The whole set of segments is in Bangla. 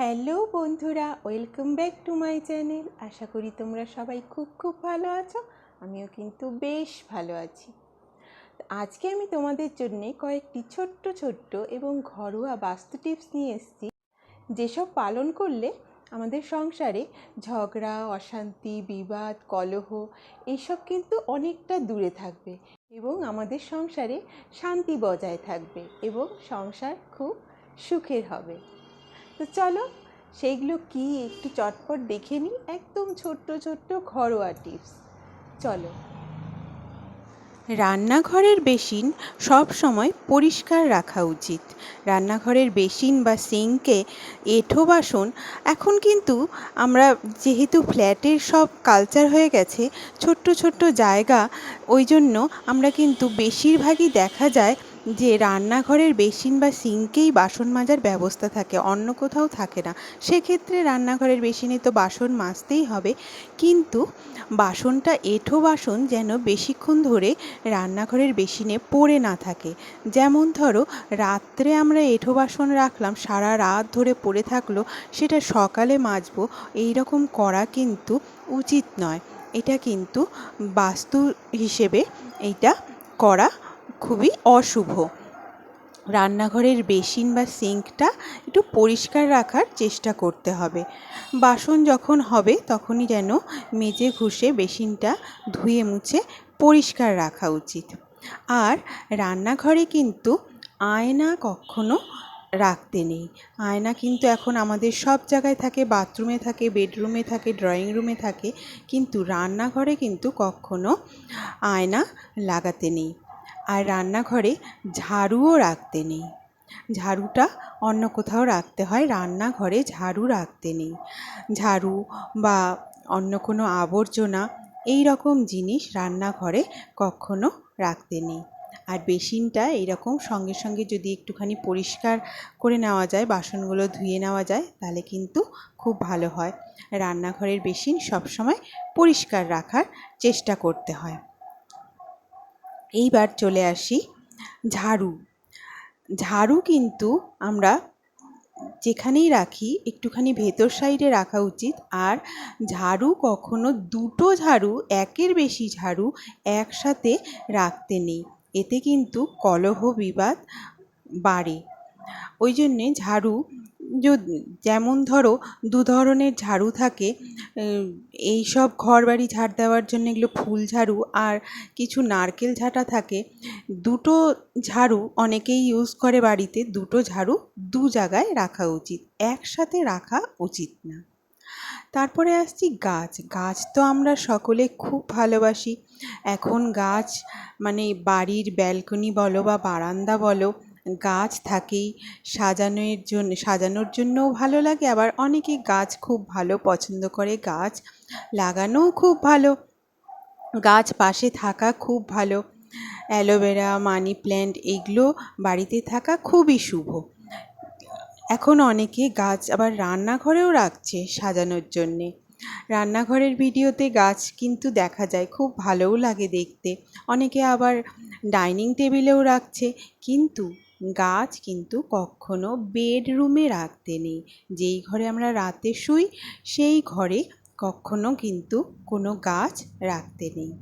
হ্যালো বন্ধুরা, welcome back to my channel. আশা করি তোমরা সবাই খুব খুব ভালো আছো, আমিও কিন্তু বেশ ভালো আছি। আজকে আমি তোমাদের জন্য কয়েকটি ছোট্ট ছোট্ট এবং ঘরোয়া বাস্তু টিপস নিয়ে এসেছি। যেসব পালন করলে আমাদের সংসারে ঝগড়া, অশান্তি, বিবাদ, কলহ এইসব কিন্তু অনেকটা দূরে থাকবে এবং আমাদের সংসারে শান্তি বজায় থাকবে এবং সংসার খুব সুখের হবে। তো চলো সেইগুলো কি একটু চটপট দেখে নিই, একদম ছোট্ট ছোট্ট ঘরোয়া টিপস। চলো। রান্নাঘরের বেসিন সব সময় পরিষ্কার রাখা উচিত। রান্নাঘরের বেসিন বা সিঙ্কে এঁঠো বাসন এখন কিন্তু আমরা যেহেতু ফ্ল্যাটের সব কালচার হয়ে গেছে, ছোট্ট ছোট্ট জায়গা, ওই জন্য আমরা কিন্তু বেশিরভাগই দেখা যায় যে রান্নাঘরের বেসিন বা সিঙ্কেই বাসন মাজার ব্যবস্থা থাকে, অন্য কোথাও থাকে না। সেক্ষেত্রে রান্নাঘরের বেসিনে তো বাসন মাজতেই হবে। কিন্তু বাসনটা এঁঠো বাসন যেন বেশিক্ষণ ধরে রান্নাঘরের বেসিনে পড়ে না থাকে। যেমন ধরো, রাত্রে আমরা এঁঠো বাসন রাখলাম, সারা রাত ধরে পড়ে থাকল, সেটা সকালে মাজবো এই রকম করা কিন্তু উচিত নয়। এটা কিন্তু বাস্তু হিসেবে এইটা করা খুবই অশুভ। রান্নাঘরের বেসিন বা সিঙ্কটা একটু পরিষ্কার রাখার চেষ্টা করতে হবে। বাসন যখন হবে, তখনই যেন মেজে ঘষে বেসিনটা ধুয়ে মুছে পরিষ্কার রাখা উচিত। আর রান্নাঘরে কিন্তু আয়না কখনো রাখতে নেই। আয়না কিন্তু এখন আমাদের সব জায়গায় থাকে, বাথরুমে থাকে, বেডরুমে থাকে, ড্রয়িং রুমে থাকে, কিন্তু রান্নাঘরে কিন্তু কখনো আয়না লাগাতে নেই। আর রান্নাঘরে ঝাড়ুও রাখতে নেই। ঝাড়ুটা অন্য কোথাও রাখতে হয়, রান্নাঘরে ঝাড়ু রাখতে নেই। ঝাড়ু বা অন্য কোনো আবর্জনা এই রকম জিনিস রান্নাঘরে কখনো রাখতে নেই। আর বেসিনটা এইরকম সঙ্গে সঙ্গে যদি একটুখানি পরিষ্কার করে নেওয়া যায়, বাসনগুলো ধুয়ে নেওয়া যায়, তাহলে কিন্তু খুব ভালো হয়। রান্নাঘরের বেসিন সবসময় পরিষ্কার রাখার চেষ্টা করতে হয়। এইবার চলে আসি ঝাড়ু। ঝাড়ু কিন্তু আমরা যেখানেই রাখি একটুখানি ভেতর সাইডে রাখা উচিত। আর ঝাড়ু কখনো দুটো ঝাড়ু, একের বেশি ঝাড়ু একসাথে রাখতে নেই। এতে কিন্তু কলহ বিবাদ বাড়ে। ওই জন্যে ঝাড়ু যেমন ধরো দু ধরনের ঝাড়ু থাকে এই সব ঘর বাড়ি ঝাড় দেওয়ার জন্য এগুলো ফুল ঝাড়ু আর কিছু নারকেল ঝাঁটা থাকে, দুটো ঝাড়ু অনেকেই ইউজ করে বাড়িতে, দুটো ঝাড়ু দু জায়গায় রাখা উচিত, একসাথে রাখা উচিত না। তারপরে আসছি গাছ গাছ তো আমরা সকলে খুব ভালোবাসি, এখন গাছ মানে বাড়ির ব্যালকনি বলো বা বারান্দা বলো গাছ থাকেই সাজানোর জন্য, সাজানোর জন্যও ভালো লাগে, আবার অনেকে গাছ খুব ভালো পছন্দ করে, গাছ লাগানোও খুব ভালো। গাছ পাশে থাকা খুব ভালো। অ্যালোভেরা, মানি প্ল্যান্ট এগুলো বাড়িতে থাকা খুবই শুভ। এখন অনেকে গাছ আবার রান্নাঘরেও রাখছে সাজানোর জন্যে। রান্নাঘরের ভিডিওতে গাছ কিন্তু দেখা যায়, খুব ভালোও লাগে দেখতে। অনেকে আবার ডাইনিং টেবিলেও রাখছে, কিন্তু গাছ কিন্তু কখনো বেডরুমে রাখতে নেই। যেই ঘরে আমরা রাতে শুই, সেই ঘরে কখনো কিন্তু কোনো গাছ রাখতে নেই।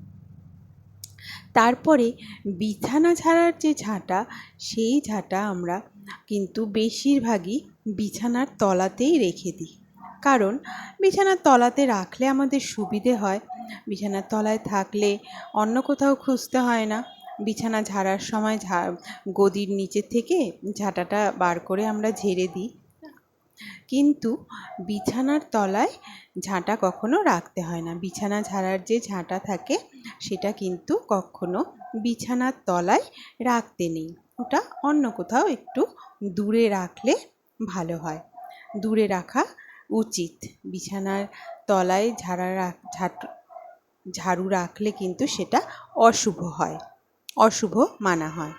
তারপরে বিছানা ঝাড়ার যে ঝাঁটা, সেই ঝাঁটা আমরা কিন্তু বেশিরভাগই বিছানার তলাতেই রেখে দিই। কারণ বিছানার তলাতে রাখলে আমাদের সুবিধে হয়। বিছানার তলায় থাকলে অন্য কোথাও খুঁজতে হয় না। বিছানা ঝাড়ার সময় ঝা, গদির নিচের থেকে ঝাঁটাটা বার করে আমরা ঝেড়ে দিই। কিন্তু বিছানার তলায় ঝাঁটা কখনো রাখতে হয় না। বিছানা ঝাড়ার যে ঝাঁটা থাকে, সেটা কিন্তু কখনো বিছানার তলায় রাখতে নেই। ওটা অন্য কোথাও একটু দূরে রাখলে ভালো হয়। দূরে রাখা উচিত। বিছানার তলায় ঝাড়া রাখ ঝাড়ু রাখলে কিন্তু সেটা অশুভ হয়। অশুভ মানা হয়।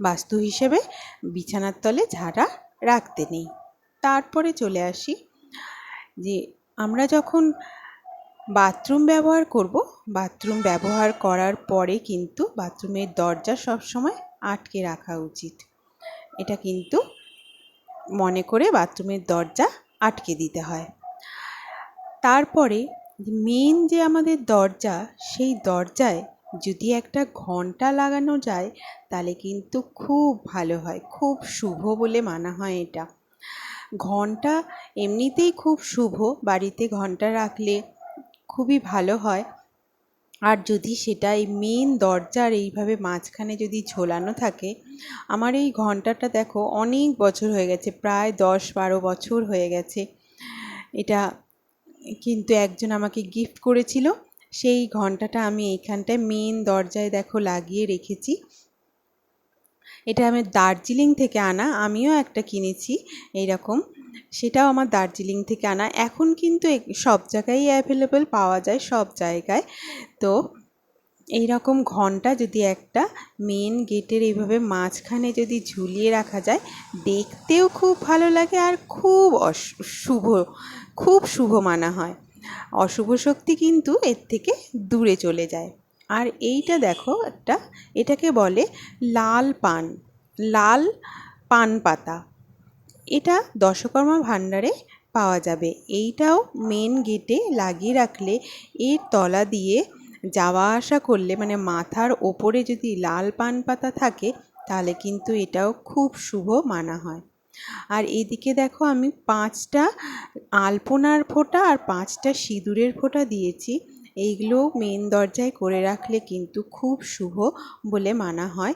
বাস্তু হিসেবে বিছানার তলে ঝাড়া রাখতে নেই। তারপরে চলে আসি যে আমরা যখন বাথরুম ব্যবহার করব, বাথরুম ব্যবহার করার পরে কিন্তু বাথরুমের দরজা সবসময় আটকে রাখা উচিত। এটা কিন্তু মনে করে বাথরুমের দরজা আটকে দিতে হয়। তারপরে মেন যে আমাদের দরজা, সেই দরজায় যদি একটা ঘণ্টা লাগানো যায়, তাহলে কিন্তু খুব ভালো হয়, খুব শুভ বলে মানা হয় এটা। ঘণ্টা এমনিতেই খুব শুভ, বাড়িতে ঘণ্টা রাখলে খুবই ভালো হয়। আর যদি সেটা এই মেন দরজার এইভাবে মাঝখানে যদি ঝোলানো থাকে, আমার এই ঘন্টাটা দেখো অনেক বছর হয়ে গেছে, প্রায় দশ বারো বছর হয়ে গেছে। এটা কিন্তু একজন আমাকে গিফট করেছিল। সেই ঘন্টাটা আমি এইখানটায় মেন দরজায় দেখো লাগিয়ে রেখেছি। এটা আমি দার্জিলিং থেকে আনা, আমিও একটা কিনেছি এইরকম। সেটাও আমার দার্জিলিং থেকে আনা। এখন কিন্তু সব জায়গায় অ্যাভেলেবেল পাওয়া যায়, সব জায়গায়। তো এই রকম ঘণ্টা যদি একটা মেন গেটের এইভাবে মাঝখানে যদি ঝুলিয়ে রাখা যায়, দেখতেও খুব ভালো লাগে আর খুব শুভ খুব শুভ মানা হয়। অশুভ শক্তি কিন্তু এর থেকে দূরে চলে যায়। আর এইটা দেখো একটা, এটাকে বলে লাল পান লাল পান পাতা। এটা দশকর্মা ভাণ্ডারে পাওয়া যাবে। এইটাও মেন গেটে লাগিয়ে রাখলে এর তলা দিয়ে যাওয়া আসা করলে মানে মাথার ওপরে যদি লাল পান পাতা থাকে, তাহলে কিন্তু এটাও খুব শুভ মানা হয়। আর এদিকে দেখো আমি পাঁচটা আলপনার ফোঁটা আর পাঁচটা সিঁদুরের ফোঁটা দিয়েছি। এইগুলো মেন দরজায় করে রাখলে কিন্তু খুব শুভ বলে মানা হয়।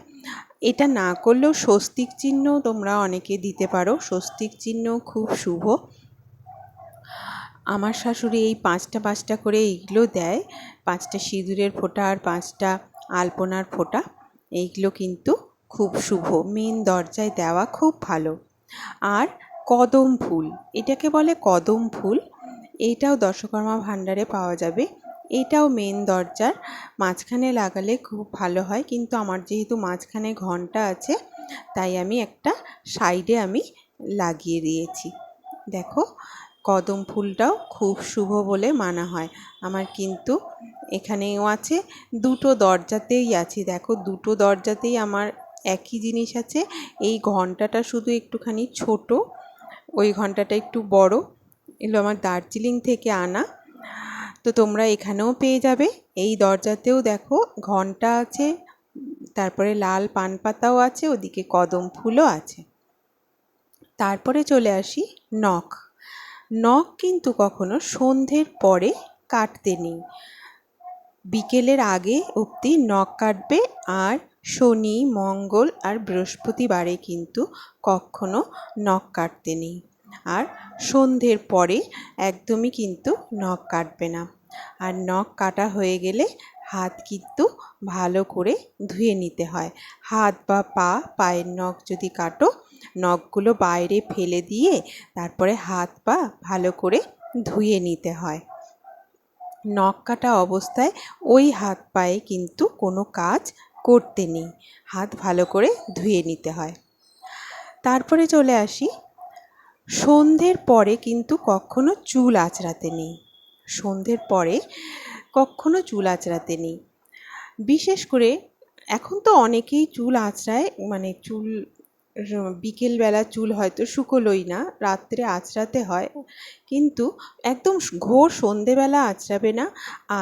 এটা না করলেও স্বস্তিক চিহ্ন তোমরা অনেকে দিতে পারো। স্বস্তিক চিহ্ন খুব শুভ। আমার শাশুড়ি এই পাঁচটা পাঁচটা করে এইগুলো দেয়। পাঁচটা সিঁদুরের ফোঁটা আর পাঁচটা আলপনার ফোঁটা। এইগুলো কিন্তু খুব শুভ। মেন দরজায় দেওয়া খুব ভালো। আর কদম ফুল, এটাকে বলে কদম ফুল। এইটাও দশকর্মা ভাণ্ডারে পাওয়া যাবে। এইটাও মেন দরজার। মাঝখানে লাগালে খুব ভালো হয়, কিন্তু আমার যেহেতু মাঝখানে ঘণ্টা আছে, তাই আমি একটা সাইডে আমি লাগিয়ে দিয়েছি। দেখো, কদম ফুলটাও খুব শুভ বলে মানা হয়। আমার কিন্তু এখানেও আছে, দুটো দরজাতেই আছে। দেখো, দুটো দরজাতেই আমার একই জিনিস আছে। এই ঘন্টাটা শুধু একটুখানি ছোট, ওই ঘন্টাটা একটু বড়। এগুলো আমার দার্জিলিং থেকে আনা। তো তোমরা এখানেও পেয়ে যাবে। এই দরজাতেও দেখো ঘণ্টা আছে, তারপরে লাল পান পাতাও আছে, ওদিকে কদম ফুলও আছে। তারপরে চলে আসি নখ। নখ কিন্তু কখনো সন্ধ্যের পরে কাটতে নেই। বিকেলের আগে অবধি নখ কাটবে আর শনি, মঙ্গল আর বৃহস্পতিবারে কিন্তু কখনো নখ কাটতে নেই। আর সন্ধ্যের পরে একদমই কিন্তু নখ কাটবে না। আর নখ কাটা হয়ে গেলে হাত কিন্তু ভালো করে ধুয়ে নিতে হয়। হাত বা পা, পায়ের নখ যদি কাটো, নখগুলো বাইরে ফেলে দিয়ে তারপরে হাত পা ভালো করে ধুয়ে নিতে হয়। নখ কাটা অবস্থায় ওই হাত পায়ে কিন্তু কোনো কাজ করতে নেই। হাত ভালো করে ধুয়ে নিতে হয়। তারপরে চলে আসি। সন্ধ্যের পরে কিন্তু কখনো চুল আঁচড়াতে নেই। সন্ধ্যের পরে কখনো চুল আঁচড়াতে নেই। বিশেষ করে এখন তো অনেকেই চুল আঁচড়ায় মানে চুল বিকেলবেলা চুল হয়তো শুকোলোই না, রাত্রে আঁচড়াতে হয়। কিন্তু একদম ঘোর সন্ধেবেলা আঁচড়াবে না।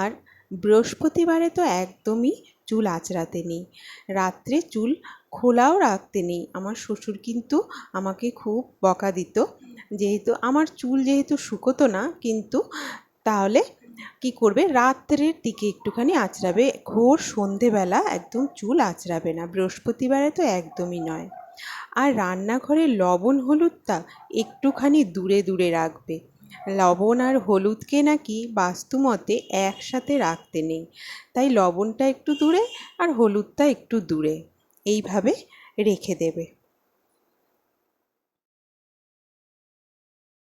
আর বৃহস্পতিবারে তো একদমই চুল আঁচড়াতে নেই। রাত্রে চুল খোলাও রাখতে নেই। আমার শ্বশুর কিন্তু আমাকে খুব বকা দিত। যেহেতু আমার চুল যেহেতু শুকোতো না, কিন্তু তাহলে কি করবে? রাত্রের দিকে একটুখানি আঁচড়াবে। ঘোর সন্ধেবেলা একদম চুল আঁচড়াবে না। বৃহস্পতিবারে তো একদমই নয়। আর রান্নাঘরে লবণ হলুদটা একটুখানি দূরে দূরে রাখবে। লবণ আর হলুদকে নাকি বাস্তুমতে একসাথে রাখতে নেই। তাই লবণটা একটু দূরে আর হলুদটা একটু দূরে। এইভাবে রেখে দেবে।